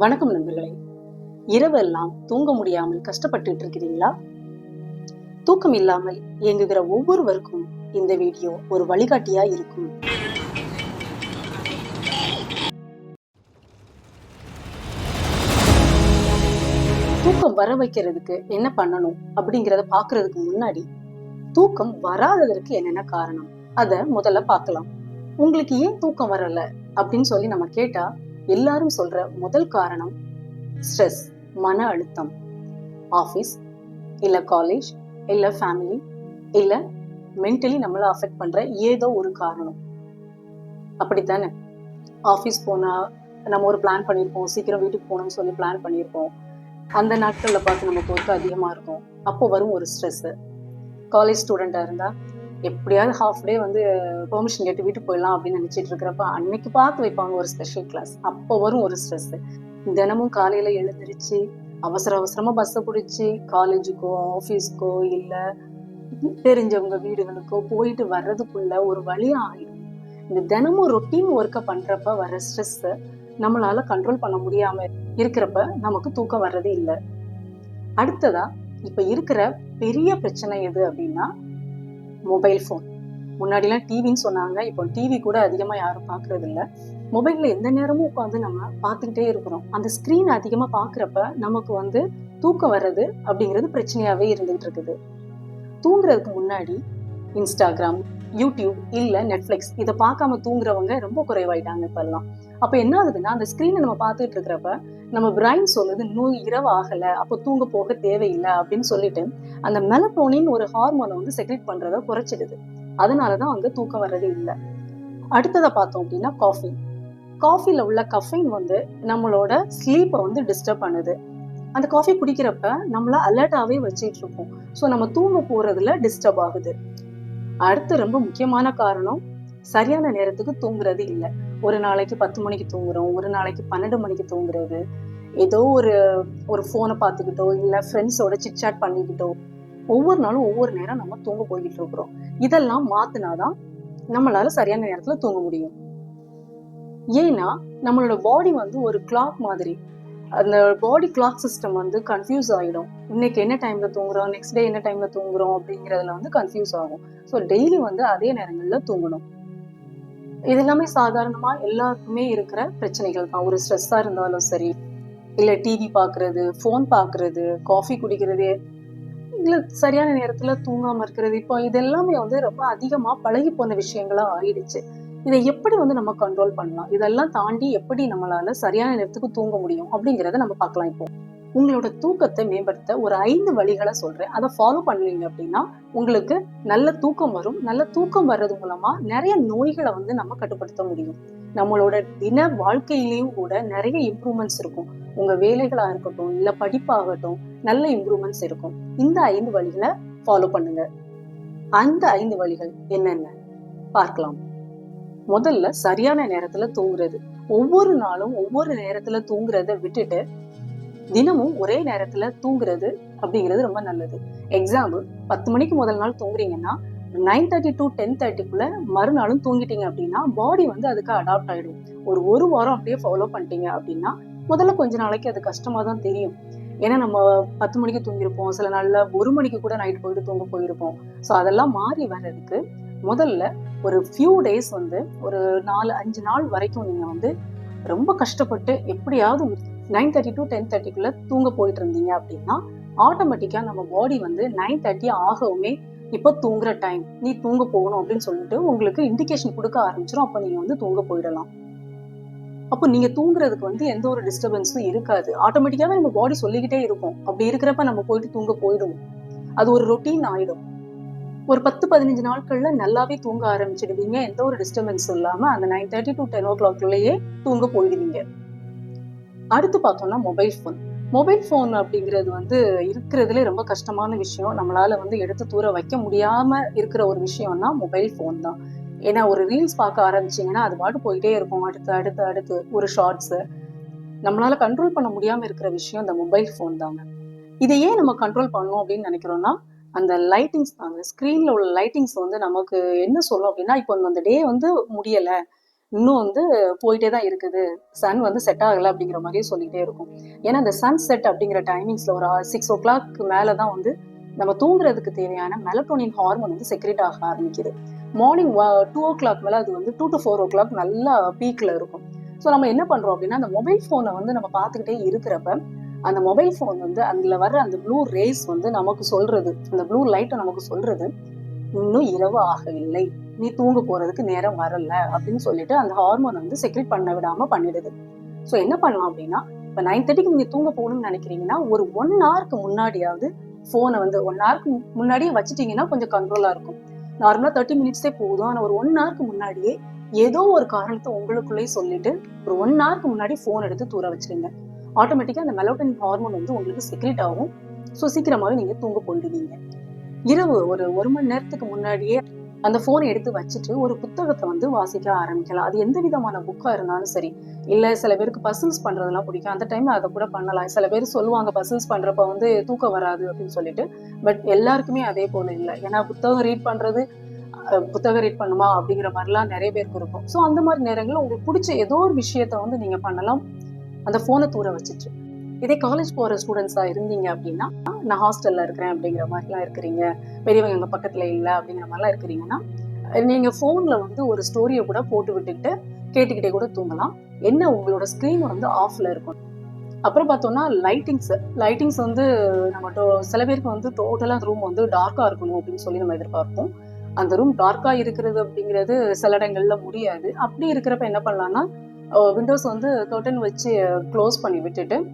வணக்கம் நண்பர்களே. இரவெல்லாம் தூங்க முடியாமல் கஷ்டப்பட்டுட்டு இருக்கிறீங்களா? தூக்கம் இல்லாமல் இயங்குகிற ஒவ்வொருவருக்கும் இந்த வீடியோ ஒரு வழிகாட்டியா இருக்கும். தூக்கம் வர வைக்கிறதுக்கு என்ன பண்ணணும் அப்படிங்கறத பாக்குறதுக்கு முன்னாடி தூக்கம் வராததற்கு என்னென்ன காரணம்? அத முதல்ல பார்க்கலாம். உங்களுக்கு ஏன் தூக்கம் வரல அப்படின்னு சொல்லி நம்ம கேட்டா எல்லாரும் சொல்ற முதல் காரணம் ஸ்ட்ரெஸ் மன அழுத்தம். ஆஃபீஸ் இல்ல காலேஜ் இல்ல ஃபேமிலி இல்ல மென்டலி நம்மளை அஃபெக்ட் பண்ற ஏதோ ஒரு காரணம். அப்படித்தானே? ஆஃபீஸ் போனா நம்ம ஒரு பிளான் பண்ணியிருப்போம் சீக்கிரம் வீட்டுக்கு போகணும்னு சொல்லி பிளான் பண்ணியிருப்போம் அந்த நாட்களில் பார்த்து நமக்கு ஒர்க் அதிகமா இருக்கும். அப்போ வரும் ஒரு ஸ்ட்ரெஸ் காலேஜ் ஸ்டூடெண்ட்டாக இருந்தா எப்படியாவது ஹாஃப் டே வந்து பெர்மிஷன் கேட்டு வீட்டுக்கு போயிடலாம் அப்படின்னு நினைச்சிட்டு இருக்கிறப்ப அன்னைக்கு பார்த்து வைப்பாங்க ஒரு ஸ்பெஷல் கிளாஸ் அப்போ வரும் ஒரு ஸ்ட்ரெஸ் தினமும் காலையில எழுந்திரிச்சு அவசர அவசரமா பஸ்ஸை பிடிச்சி காலேஜுக்கோ ஆஃபீஸ்க்கோ இல்லை தெரிஞ்சவங்க வீடுகளுக்கோ போயிட்டு வர்றதுக்குள்ள ஒரு வழியா ஆயிடும். இந்த தினமும் ரொட்டீன் ஒர்க்கை பண்றப்ப வர ஸ்ட்ரெஸ் நம்மளால கண்ட்ரோல் பண்ண முடியாம இருக்கிறப்ப நமக்கு தூக்கம் வர்றது இல்லை. அடுத்ததா இப்ப இருக்கிற பெரிய பிரச்சனை எது அப்படின்னா மொபைல் ஃபோன் முன்னாடிலாம் டிவின்னு சொன்னாங்க இப்போ டிவி கூட அதிகமா யாரும் பாக்குறது இல்ல மொபைல்ல எந்த நேரமும் உட்காந்து நம்ம பார்த்துக்கிட்டே இருக்கிறோம். அந்த ஸ்க்ரீன் அதிகமா பாக்குறப்ப நமக்கு வந்து தூக்கம் வர்றது அப்படிங்கிறது பிரச்சனையாவே இருந்துகிட்டு இருக்குது. தூங்குறதுக்கு முன்னாடி இன்ஸ்டாகிராம் யூடியூப் இல்ல நெட்ஃப்ளிக்ஸ் இதை பார்க்காம தூங்குறவங்க ரொம்ப குறைவாயிட்டாங்க இப்போல்லாம். அப்ப என்ன ஆகுதுன்னா அந்த ஸ்கிரீனை நம்ம பார்த்துட்டு இருக்கிறப்ப நம்ம பிரைன் சொல்லுது இன்னும் இரவு ஆகலை அப்போ தூங்க போக தேவையில்லை அப்படின்னு சொல்லிட்டு அந்த மெலட்டோனின் ஒரு ஹார்மோனை வந்து செக்ரேட் பண்றத குறைச்சிடுது. அதனாலதான் அங்க தூக்கம் வர்றது இல்லை. அடுத்ததை பார்த்தோம் அப்படின்னா காஃபி காஃபில உள்ள கஃபைன் வந்து நம்மளோட ஸ்லீப்பை வந்து டிஸ்டர்ப் பண்ணுது. அந்த காஃபி குடிக்கிறப்ப நம்மள அலர்ட்டாவே வச்சுட்டு இருக்கோம் ஸோ நம்ம தூங்க போறதுல டிஸ்டர்ப் ஆகுது. அடுத்து ரொம்ப முக்கியமான காரணம் சரியான நேரத்துக்கு தூங்குறது இல்லை. ஒரு நாளைக்கு பத்து மணிக்கு தூங்குறோம் ஒரு நாளைக்கு பன்னெண்டு மணிக்கு தூங்குறது. ஏதோ ஒரு ஒரு ஃபோனை பார்த்துக்கிட்டோ இல்லை ஃப்ரெண்ட்ஸோட சிட்சாட் பண்ணிக்கிட்டோ ஒவ்வொரு நாளும் ஒவ்வொரு நேரம் நம்ம தூங்க போய்கிட்டு இருக்கிறோம். இதெல்லாம் மாத்தினாதான் நம்மளால சரியான நேரத்துல தூங்க முடியும். ஏன்னா நம்மளோட பாடி வந்து ஒரு கிளாக் மாதிரி. அந்த பாடி கிளாக் சிஸ்டம் வந்து கன்ஃபியூஸ் ஆகிடும் இன்னைக்கு என்ன டைம்ல தூங்குறோம் நெக்ஸ்ட் டே என்ன டைம்ல தூங்குறோம் அப்படிங்கறதுல வந்து கன்ஃபியூஸ் ஆகும். ஸோ டெய்லி வந்து அதே நேரங்கள்ல தூங்கணும். இது எல்லாமே சாதாரணமா எல்லாருக்குமே இருக்கிற பிரச்சனைகள் தான். ஒரு ஸ்ட்ரெஸ்ஸா இருந்தாலும் சரி இல்ல டிவி பாக்குறது ஃபோன் பாக்குறது காஃபி குடிக்கிறது இல்ல சரியான நேரத்துல தூங்காம இருக்கிறது. இப்போ இதெல்லாமே வந்து ரொம்ப அதிகமா பழகி போன விஷயங்களா ஆயிடுச்சு. இதை எப்படி வந்து நம்ம கண்ட்ரோல் பண்ணலாம்? இதெல்லாம் தாண்டி எப்படி நம்மளால சரியான நேரத்துக்கு தூங்க முடியும் அப்படிங்கறத நம்ம பார்க்கலாம் இப்போ. உங்களோட தூக்கத்தை மேம்படுத்த ஒரு ஐந்து வழிகளை சொல்றேன். அதை ஃபாலோ பண்ணீங்க அப்படின்னா உங்களுக்கு நல்ல தூக்கம் வரும். நல்ல தூக்கம் வர்றது மூலமா நிறைய நோய்களை வந்து நம்ம கட்டுப்படுத்த முடியும். நம்மளோட தின வாழ்க்கையிலையும் கூட நிறைய இம்ப்ரூவ்மெண்ட்ஸ் இருக்கும். உங்க வேலைகளா இருக்கட்டும் இல்ல படிப்பாகட்டும் நல்ல இம்ப்ரூவ்மெண்ட்ஸ் இருக்கும். இந்த ஐந்து வழிகளை ஃபாலோ பண்ணுங்க. அந்த ஐந்து வழிகள் என்னென்ன? பார்க்கலாம். முதல்ல சரியான நேரத்துல தூங்குறது. ஒவ்வொரு நாளும் ஒவ்வொரு நேரத்துல தூங்குறத விட்டுட்டு தினமும் ஒரே நேரத்துல தூங்குறது அப்படிங்கிறது ரொம்ப நல்லது. எக்ஸாம்பிள் பத்து மணிக்கு முதல் நாள் தூங்குறீங்கன்னா நைன் தேர்ட்டி டு டென் தேர்ட்டிக்குள்ள மறுநாளும் தூங்கிட்டீங்க அப்படின்னா பாடி வந்து அதுக்கு அடாப்ட் ஆயிடும். ஒரு ஒரு வாரம் அப்படியே ஃபாலோ பண்ணிட்டீங்க அப்படின்னா முதல்ல கொஞ்ச நாளைக்கு அது கஷ்டமா தான் தெரியும். ஏன்னா நம்ம பத்து மணிக்கு தூங்கியிருப்போம். சில நாள்ல ஒரு மணிக்கு கூட நைட் போயிட்டு தூங்க போயிருப்போம். ஸோ அதெல்லாம் மாறி வர்றதுக்கு முதல்ல ஒரு ஃபியூ டேஸ் வந்து ஒரு நாலு அஞ்சு நாள் வரைக்கும் நீங்க வந்து ரொம்ப கஷ்டப்பட்டு எப்படியாவது நைன் தேர்ட்டி டு டென் தேர்ட்டிக்குள்ள தூங்க போயிட்டு இருந்தீங்க அப்படின்னா ஆட்டோமேட்டிக்கா நம்ம பாடி வந்து நைன் தேர்ட்டி ஆகவுமே இப்போ தூங்குற டைம் நீ தூங்க போகணும் அப்படின்னு சொல்லிட்டு உங்களுக்கு இண்டிகேஷன் கொடுக்க ஆரம்பிச்சிடும் அப்போ நீங்க வந்து தூங்க போயிடலாம். அப்போ நீங்க தூங்குறதுக்கு வந்து எந்த ஒரு டிஸ்டர்பன்ஸும் இருக்காது. ஆட்டோமேட்டிக்காவே நம்ம பாடி சொல்லிக்கிட்டே இருக்கும். அப்படி இருக்கிறப்ப நம்ம போயிட்டு தூங்க போயிடுவோம். அது ஒரு ரொட்டீன் ஆயிடும். ஒரு பத்து பதினஞ்சு நாட்கள்ல நல்லாவே தூங்க ஆரம்பிச்சிடுவீங்க. எந்த ஒரு டிஸ்டர்பன்ஸும் இல்லாம அந்த நைன் தேர்ட்டி டு டென் ஓ கிளாக்லயே தூங்க போயிடுவீங்க. அடுத்து பார்த்தோம்னா மொபைல் ஃபோன் மொபைல் ஃபோன் அப்படிங்கிறது வந்து இருக்கிறதுலே ரொம்ப கஷ்டமான விஷயம். நம்மளால வந்து எடுத்து தூர வைக்க முடியாம இருக்கிற ஒரு விஷயம்னா மொபைல் ஃபோன் தான். ஏன்னா ஒரு ரீல்ஸ் பார்க்க ஆரம்பிச்சிங்கன்னா அது பாட்டு போயிட்டே இருக்கும். அடுத்து அடுத்து அடுத்து ஒரு ஷார்ட்ஸு நம்மளால கண்ட்ரோல் பண்ண முடியாம இருக்கிற விஷயம் இந்த மொபைல் ஃபோன் தாங்க. இதை ஏன் நம்ம கண்ட்ரோல் பண்ணணும் அப்படின்னு நினைக்கிறோம்னா அந்த லைட்டிங்ஸ் தாங்க. ஸ்க்ரீன்ல உள்ள லைட்டிங்ஸ் வந்து நமக்கு என்ன சொல்லும் அப்படின்னா இப்போ அந்த டே வந்து முடியலை. இன்னும் வந்து போயிட்டே தான் இருக்குது. சன் வந்து செட் ஆகலை அப்படிங்கிற மாதிரியே சொல்லிகிட்டே இருக்கும். ஏன்னா அந்த சன் செட் அப்படிங்கிற டைமிங்ஸ்ல ஒரு சிக்ஸ் ஓ கிளாக் மேலே தான் வந்து நம்ம தூங்குறதுக்கு தேவையான மெலட்டோனின் ஹார்மோன் வந்து செக்ரேட் ஆக ஆரம்பிக்குது. மார்னிங் டூ ஓ கிளாக் மேலே அது வந்து two to four o'clock நல்லா பீக்கில் இருக்கும். ஸோ நம்ம என்ன பண்ணுறோம் அப்படின்னா அந்த மொபைல் ஃபோனை வந்து நம்ம பார்த்துக்கிட்டே இருக்கிறப்ப அந்த மொபைல் ஃபோன் வந்து அதில் வர்ற அந்த ப்ளூ ரேஸ் வந்து நமக்கு சொல்றது அந்த ப்ளூ லைட்டை நமக்கு சொல்றது இன்னும் இரவு ஆகவில்லை. நீ தூங்க போறதுக்கு நேரம் வரல அப்படின்னு சொல்லிட்டு அந்த ஹார்மோன் வந்து செக்ரெட் பண்ண விடாம பண்ணிடுது. ஸோ என்ன பண்ணலாம் அப்படின்னா இப்போ நைன் தேர்ட்டிக்கு நீங்க தூங்க போகணும்னு நினைக்கிறீங்கன்னா ஒரு ஒன் ஹவருக்கு முன்னாடியாவது ஃபோனை வந்து ஒன் ஹவருக்கு முன்னாடியே வச்சுட்டீங்கன்னா கொஞ்சம் கண்ட்ரோலா இருக்கும். நார்மலா தேர்ட்டி மினிட்ஸே போதும். ஆனால் ஒரு ஒன் ஹவருக்கு முன்னாடியே ஏதோ ஒரு காரணத்தை உங்களுக்குள்ளேயே சொல்லிட்டு ஒரு ஒன் ஹவருக்கு முன்னாடி ஃபோன் எடுத்து தூர வச்சிருங்க ஆட்டோமேட்டிக்காக அந்த மெலோட்டன் ஹார்மோன் வந்து உங்களுக்கு செக்ரெட் ஆகும். ஸோ சீக்கிரமாகவே நீங்கள் தூங்க போயிடுவீங்க. இரவு ஒரு ஒரு மணி நேரத்துக்கு முன்னாடியே அந்த ஃபோனை எடுத்து வச்சுட்டு ஒரு புத்தகத்தை வந்து வாசிக்க ஆரம்பிக்கலாம். அது எந்த விதமான புக்காக இருந்தாலும் சரி இல்லை சில பேருக்கு பசில்ஸ் பண்ணுறதெல்லாம் பிடிக்கும். அந்த டைமில் அதை கூட பண்ணலாம். சில பேர் சொல்லுவாங்க பசில்ஸ் பண்ணுறப்ப வந்து தூக்கம் வராது அப்படின்னு சொல்லிட்டு. பட் எல்லாருக்குமே அதே போல் இல்லை. ஏன்னா புத்தகம் ரீட் பண்ணுறது புத்தகம் ரீட் பண்ணுமா அப்படிங்கிற மாதிரிலாம் நிறைய பேருக்கு இருக்கும். ஸோ அந்த மாதிரி நேரங்களில் உங்களுக்கு பிடிச்ச ஏதோ ஒரு விஷயத்த வந்து நீங்கள் பண்ணலாம். அந்த ஃபோனை தூர வச்சுட்டு. இதே காலேஜ் போகிற ஸ்டூடெண்ட்ஸாக இருந்தீங்க அப்படின்னா நான் ஹாஸ்டலில் இருக்கிறேன் அப்படிங்கிற மாதிரிலாம் இருக்கிறீங்க. பெரியவங்க எங்கள் பக்கத்தில் இல்லை அப்படிங்கிற மாதிரிலாம் இருக்கிறீங்கன்னா நீங்கள் ஃபோனில் வந்து ஒரு ஸ்டோரியை கூட போட்டு விட்டுக்கிட்டு கேட்டுக்கிட்டே கூட தூங்கலாம். என்ன உங்களோட ஸ்க்ரீன் வந்து ஆஃபில் இருக்கும்? அப்புறம் பார்த்தோம்னா லைட்டிங்ஸ் லைட்டிங்ஸ் வந்து நம்ம டோ- சில பேருக்கு வந்து டோட்டலாக ரூம் வந்து டார்க்காக இருக்கணும் அப்படின்னு சொல்லி நம்ம எதிர்பார்ப்போம். அந்த ரூம் டார்க்காக இருக்கிறது அப்படிங்கிறது சில இடங்கள்ல முடியாது. அப்படி இருக்கிறப்ப என்ன பண்ணலாம்னா விண்டோஸ் வந்து கர்டன் வச்சு க்ளோஸ் பண்ணி விட்டுட்டு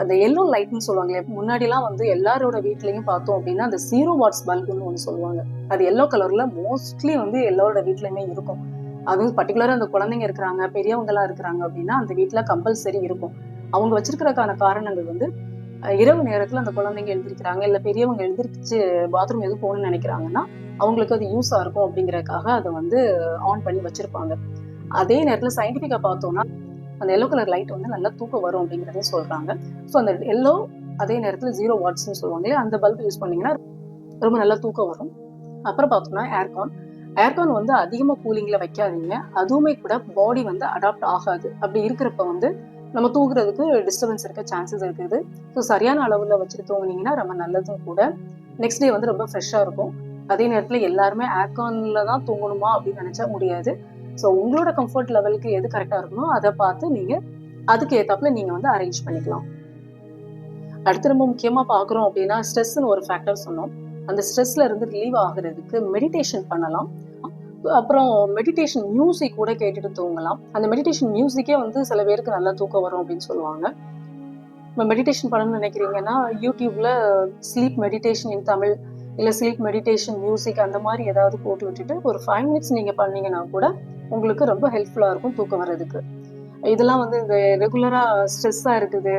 அந்த எல்லோ லைட்னு சொல்லுவாங்களே முன்னாடிலாம் வந்து எல்லாரோட வீட்லயும் பார்த்தோம் அப்படின்னா அந்த ஜீரோ வாட்ஸ் பல்புன்னு ஒன்று சொல்லுவாங்க. அது எல்லோ கலர்ல மோஸ்ட்லி வந்து எல்லாரோட வீட்லையுமே இருக்கும். அதுவும் பர்டிகுலராக அந்த குழந்தைங்க இருக்கிறாங்க பெரியவங்கலாம் இருக்கிறாங்க அப்படின்னா அந்த வீட்டில் கம்பல்சரி இருக்கும். அவங்க வச்சிருக்கிறதுக்கான காரணங்கள் வந்து இரவு நேரத்தில் அந்த குழந்தைங்க எழுந்திருக்கிறாங்க இல்லை பெரியவங்க எழுந்திரிச்சு பாத்ரூம் எதுவும் போகணும்னு நினைக்கிறாங்கன்னா அவங்களுக்கு அது யூஸாக இருக்கும் அப்படிங்கறதுக்காக அதை வந்து ஆன் பண்ணி வச்சிருப்பாங்க. அதே நேரத்தில் சயின்டிஃபிக்காக பார்த்தோம்னா அந்த எல்லோ கலர் லைட் வந்து நல்லா தூக்கம் வரும் அப்படிங்கிறதையும் சொல்றாங்க. ஸோ அந்த எல்லோ அதே நேரத்தில் ஜீரோ வாட்ஸ்னு சொல்லுவாங்க இல்லையா, அந்த பல்ப் யூஸ் பண்ணீங்கன்னா ரொம்ப நல்லா தூக்கம் வரும். அப்புறம் பார்த்தோம்னா ஏர்கான் ஏர்கான் வந்து அதிகமாக கூலிங்கில் வைக்காதீங்க. அதுவுமே கூட பாடி வந்து அடாப்ட் ஆகாது. அப்படி இருக்கிறப்ப வந்து நம்ம தூங்குறதுக்கு டிஸ்டர்பன்ஸ் இருக்க சான்சஸ் இருக்குது. ஸோ சரியான அளவில் வச்சுட்டு தூங்குனீங்கன்னா ரொம்ப நல்லதும் கூட. நெக்ஸ்ட் டே வந்து ரொம்ப ஃப்ரெஷ்ஷாக இருக்கும். அதே நேரத்தில் எல்லாருமே ஏர்கானில் தான் தூங்கணுமா அப்படின்னு நினச்சா முடியாது. ஸோ உங்களோட கம்ஃபர்ட் லெவலுக்கு எது கரெக்டாக இருக்குமோ அதை பார்த்து நீங்கள் அதுக்கு ஏத்தாப்புல நீங்கள் வந்து அரேஞ்ச் பண்ணிக்கலாம். அடுத்து ரொம்ப முக்கியமாக பார்க்குறோம் அப்படின்னா ஸ்ட்ரெஸ்ன்னு ஒரு ஃபேக்டர் சொன்னோம். அந்த ஸ்ட்ரெஸ்ல இருந்து ரிலீவ் ஆகுறதுக்கு மெடிடேஷன் பண்ணலாம். அப்புறம் மெடிடேஷன் மியூசிக் கூட கேட்டுட்டு தூங்கலாம். அந்த மெடிடேஷன் மியூசிக்கே வந்து சில பேருக்கு நல்லா தூக்கம் வரும் அப்படின்னு சொல்லுவாங்க. இப்போ மெடிடேஷன் பண்ணணும்னு நினைக்கிறீங்கன்னா யூடியூப்ல ஸ்லீப் மெடிடேஷன் இன் தமிழ் இல்லை ஸ்லீப் மெடிடேஷன் மியூசிக் அந்த மாதிரி ஏதாவது போட்டு விட்டுட்டு ஒரு ஃபைவ் மினிட்ஸ் நீங்கள் பண்ணீங்கன்னா கூட உங்களுக்கு ரொம்ப ஹெல்ப்ஃபுல்லாக இருக்கும் தூக்கம் வர்றதுக்கு. இதெல்லாம் வந்து இந்த ரெகுலராக ஸ்ட்ரெஸ்ஸாக இருக்குது.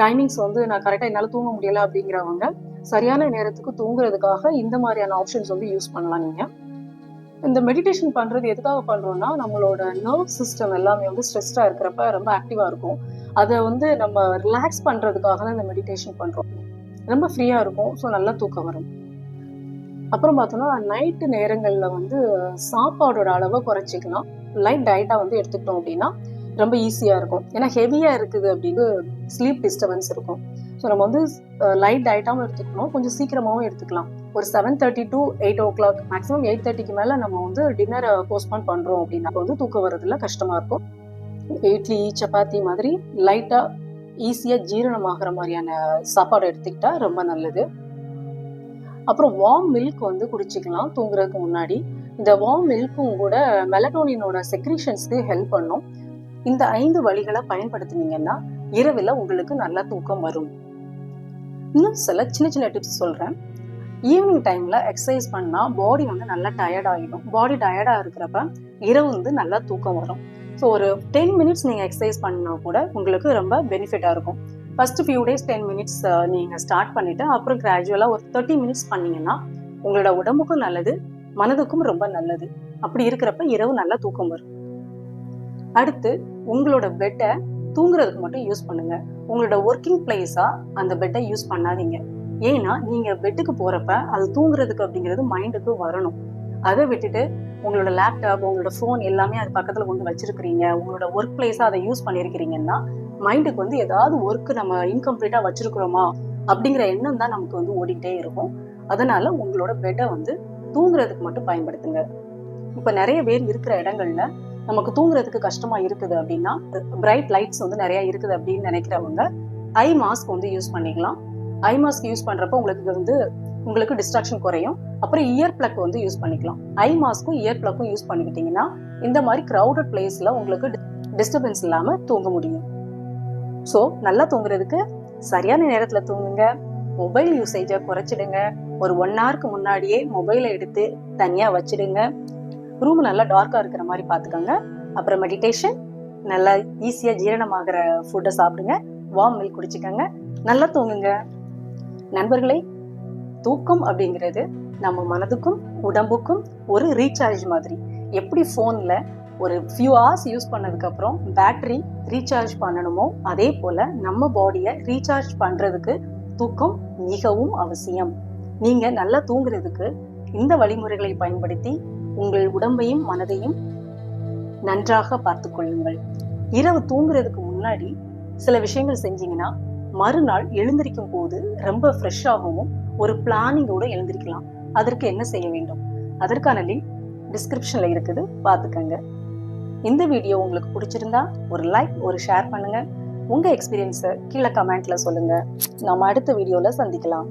டைமிங்ஸ் வந்து நான் கரெக்டாக என்னால் தூங்க முடியல அப்படிங்கிறவங்க சரியான நேரத்துக்கு தூங்குறதுக்காக இந்த மாதிரியான ஆப்ஷன்ஸ் வந்து யூஸ் பண்ணலாம் நீங்கள் இந்த மெடிடேஷன் பண்ணுறது எதுக்காக பண்ணுறோம்னா நம்மளோட நர்வ் சிஸ்டம் எல்லாமே வந்து ஸ்ட்ரெஸ்டாக இருக்கிறப்ப ரொம்ப ஆக்டிவாக இருக்கும். அதை வந்து நம்ம ரிலாக்ஸ் பண்ணுறதுக்காக தான் இந்த மெடிடேஷன் பண்ணுறோம் ரொம்ப ஃப்ரீயாக இருக்கும். ஸோ நல்லா தூக்கம் வரும். அப்புறம் பார்த்தோம்னா நைட்டு நேரங்களில் வந்து சாப்பாடோட அளவை குறைச்சிக்கலாம். லைட் டயட்டாக வந்து எடுத்துக்கிட்டோம் அப்படின்னா ரொம்ப ஈஸியாக இருக்கும். ஏன்னா ஹெவியாக இருக்குது அப்படின்னு ஸ்லீப் டிஸ்டர்பன்ஸ் இருக்கும். ஸோ நம்ம வந்து லைட் டயட்டாகவும் எடுத்துக்கணும். கொஞ்சம் சீக்கிரமாகவும் எடுத்துக்கலாம். ஒரு seven thirty to eight o'clock maximum eight தேர்ட்டிக்கு மேலே நம்ம வந்து டின்னரை போஸ்ட்போன் பண்ணுறோம் அப்படின்னா வந்து தூக்கம் வரதுல கஷ்டமாக இருக்கும். இட்லி சப்பாத்தி மாதிரி லைட்டாக ஈஸியாக ஜீரணமாகிற மாதிரியான சாப்பாடு எடுத்துக்கிட்டா ரொம்ப நல்லது. அப்புறம் வார்ம் மில்க் வந்து குடிச்சிக்கலாம் தூங்குறதுக்கு முன்னாடி. இந்த வார்ம் மில்க்கும் கூட மெலடோனினோட செக்ரீஷன்ஸ்க்கு ஹெல்ப் பண்ணும். இந்த ஐந்து வழிகளை பயன்படுத்தினீங்கன்னா இரவில் உங்களுக்கு நல்ல தூக்கம் வரும். இன்னும் சில சின்ன சின்ன டிப்ஸ் சொல்றேன். ஈவினிங் டைம்ல எக்ஸசைஸ் பண்ணா பாடி வந்து நல்லா டயர்ட் ஆகிடும் பாடி டயர்டா இருக்கிறப்ப இரவு வந்து நல்லா தூக்கம் வரும். ஸோ ஒரு டென் மினிட்ஸ் நீங்க எக்ஸசைஸ் பண்ணா கூட உங்களுக்கு ரொம்ப பெனிஃபிட்டா இருக்கும். First few days ten minutes நீங்க ஸ்டார்ட் பண்ணிட்டு அப்புறம் கிராஜுவலா ஒரு தேர்ட்டி மினிட்ஸ் பண்ணீங்கன்னா உங்களோட உடம்புக்கும் நல்லது மனதுக்கும் ரொம்ப நல்லது. அப்படி இருக்கிறப்ப இரவு நல்லா தூக்கம் வரும். அடுத்து உங்களோட பெட்டை தூங்குறதுக்கு மட்டும் யூஸ் பண்ணுங்க. உங்களோட ஒர்க்கிங் பிளேஸா அந்த பெட்டை யூஸ் பண்ணாதீங்க. ஏன்னா நீங்க பெட்டுக்கு போறப்ப அது தூங்குறதுக்கு அப்படிங்கிறது மைண்டுக்கு வரணும். அதை விட்டுட்டு உங்களோட லேப்டாப் உங்களோட ஃபோன் எல்லாமே அது பக்கத்துல கொண்டு வச்சிருக்கிறீங்க. உங்களோட ஒர்க் பிளேஸா அதை யூஸ் பண்ணிருக்கிறீங்கன்னா மைண்டுக்கு வந்து ஏதாவது ஒர்க் நம்ம இன்கம்ப்ளீட்டாக வச்சிருக்கிறோமா அப்படிங்கிற எண்ணம் தான் நமக்கு வந்து ஓடிக்கிட்டே இருக்கும். அதனால உங்களோட பெட்டை வந்து தூங்குறதுக்கு மட்டும் பயன்படுத்துங்க. இப்போ நிறைய பேர் இருக்கிற இடங்கள்ல நமக்கு தூங்குறதுக்கு கஷ்டமா இருக்குது அப்படின்னா பிரைட் லைட்ஸ் வந்து நிறைய இருக்குது அப்படின்னு நினைக்கிறவங்க ஐ மாஸ்க் வந்து யூஸ் பண்ணிக்கலாம். ஐ மாஸ்க் யூஸ் பண்றப்ப உங்களுக்கு வந்து உங்களுக்கு டிஸ்ட்ராக்ஷன் குறையும். அப்புறம் இயர் பிளக் வந்து யூஸ் பண்ணிக்கலாம். ஐ மாஸ்க்கும் இயர் பிளக்கும் யூஸ் பண்ணிக்கிட்டீங்கன்னா இந்த மாதிரி க்ரௌடட் பிளேஸ்ல உங்களுக்கு டிஸ்டர்பன்ஸ் இல்லாம தூங்க முடியும். ஸோ நல்லா தூங்குறதுக்கு சரியான நேரத்தில் தூங்குங்க. மொபைல் யூசேஜை குறைச்சிடுங்க. ஒரு ஒன் ஹவருக்கு முன்னாடியே மொபைலை எடுத்து தனியாக வச்சிடுங்க. ரூம் நல்லா டார்க்காக இருக்கிற மாதிரி பார்த்துக்கோங்க அப்புறம் மெடிடேஷன் நல்லா ஈஸியாக ஜீரணமாகிற ஃபுட்டை சாப்பிடுங்க. வார்ம் மில்க் குடிச்சுக்கோங்க. நல்லா தூங்குங்க. நண்பர்களே தூக்கம் அப்படிங்கிறது நம்ம மனதுக்கும் உடம்புக்கும் ஒரு ரீசார்ஜ் மாதிரி. எப்படி ஃபோனில் ஒரு ஃபியூ ஹவர்ஸ் யூஸ் பண்ணதுக்கு அப்புறம் பேட்டரி ரீசார்ஜ் பண்ணணுமோ அதே போல நம்ம பாடியை ரீசார்ஜ் பண்றதுக்கு தூக்கம் மிகவும் அவசியம். நீங்கள் நல்லா தூங்குறதுக்கு இந்த வழிமுறைகளை பயன்படுத்தி உங்கள் உடம்பையும் மனதையும் நன்றாக பார்த்து கொள்ளுங்கள். இரவு தூங்குறதுக்கு முன்னாடி சில விஷயங்கள் செஞ்சீங்கன்னா மறுநாள் எழுந்திருக்கும் போது ரொம்ப ஃப்ரெஷ்ஷாகவும் ஒரு பிளானிங்கோட எழுந்திருக்கலாம். அதற்கு என்ன செய்ய வேண்டும்? அதற்கான லிங்க் டிஸ்கிரிப்ஷன்ல இருக்குது. பார்த்துக்கங்க. இந்த வீடியோ உங்களுக்கு பிடிச்சிருந்தா ஒரு லைக் ஒரு ஷேர் பண்ணுங்க. உங்க எக்ஸ்பீரியன்ஸை கீழே கமெண்ட்ல சொல்லுங்க. நம்ம அடுத்த வீடியோல சந்திக்கலாம்.